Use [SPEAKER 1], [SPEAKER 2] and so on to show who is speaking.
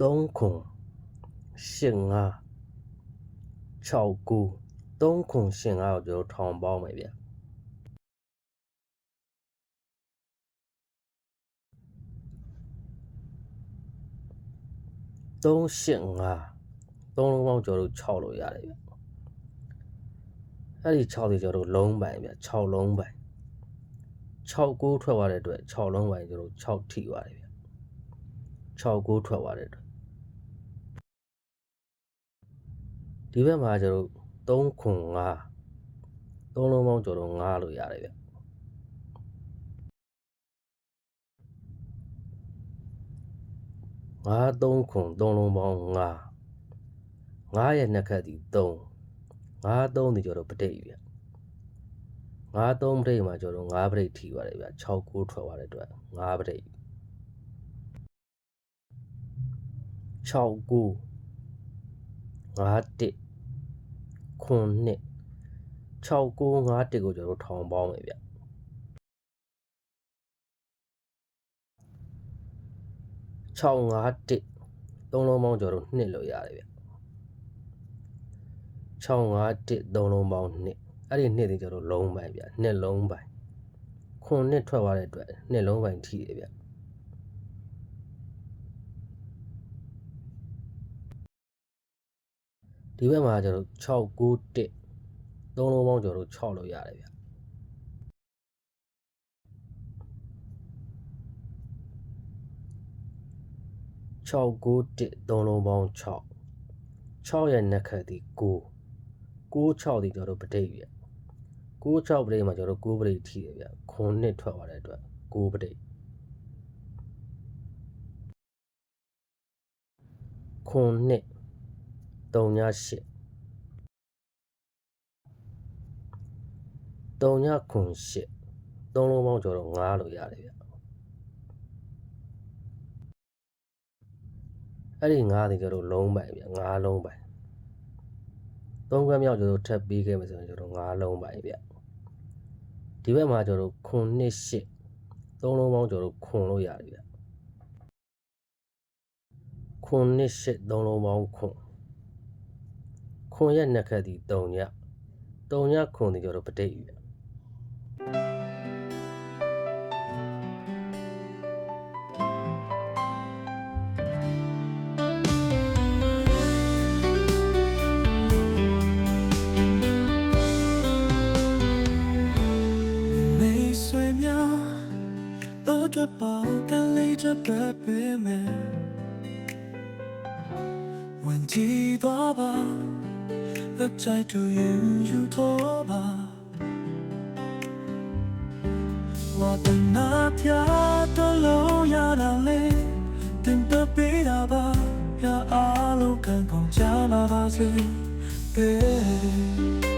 [SPEAKER 1] 3ခွန်8 5 6 9 3ခွန်8 5ကိုကျွန်တော်ထောင်ပေါင်းမယ်ဗျ3 8 5 3လုံးပေါင်းကျွန်တော်တို့6လို့ရတယ်ဗျအဲ့ဒီ6တွေကျွန်တော်တို့လုံးပိုင်ဗျ6လုံးပိုင်6 9ထွက်သွားတဲ့အတွက်6လုံးပိုင်ကျွန်တော်တို့6ထိသွားတယ်ဗျ6 9ထွက်သွားတဲ့အတွက် ဒီဘက်မှာကျွန်တော်3ခွန်5 3လုံးပေါင်းကျွန်တော်တို့5လို့ရတယ်ဗျ5 3ခွန်3လုံးပေါင်း5 9ရဲ့နှစ်ခတ်ဒီ3 5 3ဒီကျွန်တော်တို့ပဋိဗျ5 3ပဋိမှာကျွန်တော်တို့5ပဋိထိပါတယ်ဗျ6 9ထွက်သွားတဲ့အတွက်5ပဋိ6 9 5 1ခွန်နှစ်6 9 5 1ကိုကျွန်တော်တို့ထောင်ပေါင်းမယ်ဗျ6 5 1သုံးလုံးပေါင်းကျွန်တော်တို့နှစ်လို့ရတယ်ဗျ6 5 1သုံးလုံးပေါင်းနှစ်အဲ့ဒီနှစ်တွေကျွန်တော်တို့လုံးပိုင်ဗျနှစ်လုံးပိုင်ခွန်နှစ်ထွက်သွားတဲ့အတွက်နှစ်လုံးပိုင်ထိတယ်ဗျ ဒီဘက်မှာကျွန်တော်တို့6 9 1သုံးလုံးပေါင်းကျွန်တော်တို့6လို့ရတယ်ဗျ6 9 1သုံးလုံးပေါင်း6 6ရဲ့နှစ်ခတ်ဒီ9 9 6ဒီကျွန်တော်တို့ပဋိဗျ9 6ပဋိမှာကျွန်တော်တို့9ပဋိထိတယ်ဗျခွန်နှစ်ထွက်သွားတဲ့အတွက်9ပဋိခွန်နှစ် 3ည8 3ညခွန်8သုံးလုံးပေါင်းကျွန်တော်တို့9လို့ရတယ်ဗျအဲ့ဒီ9ဒီကျွန်တော်တို့လုံးပိုင်ဗျ9လုံးပိုင်သုံးခွဲမြောက်ကျွန်တော်တို့ထပ်ပြီးခဲ့မယ်ဆိုရင်ကျွန်တော်9လုံးပိုင်ဗျဒီဘက်မှာကျွန်တော်တို့ခွန်နှစ်8သုံးလုံးပေါင်းကျွန်တော်တို့ခွန်လို့ရတယ်ဗျခွန်နှစ်8သုံးလုံးပေါင်းခွန် ခွန်ရဲ့နှစ်ခတ်ဒီ3ည3ညခွန်ဒီကျွန်တော်တို့ပဋိဗျ
[SPEAKER 2] 没睡眠，饿着饱，干累着别别美。问几多吧， look tight to you, you told me. What the night ya the low ya la le, then the beat up ya a look and come down about you, babe.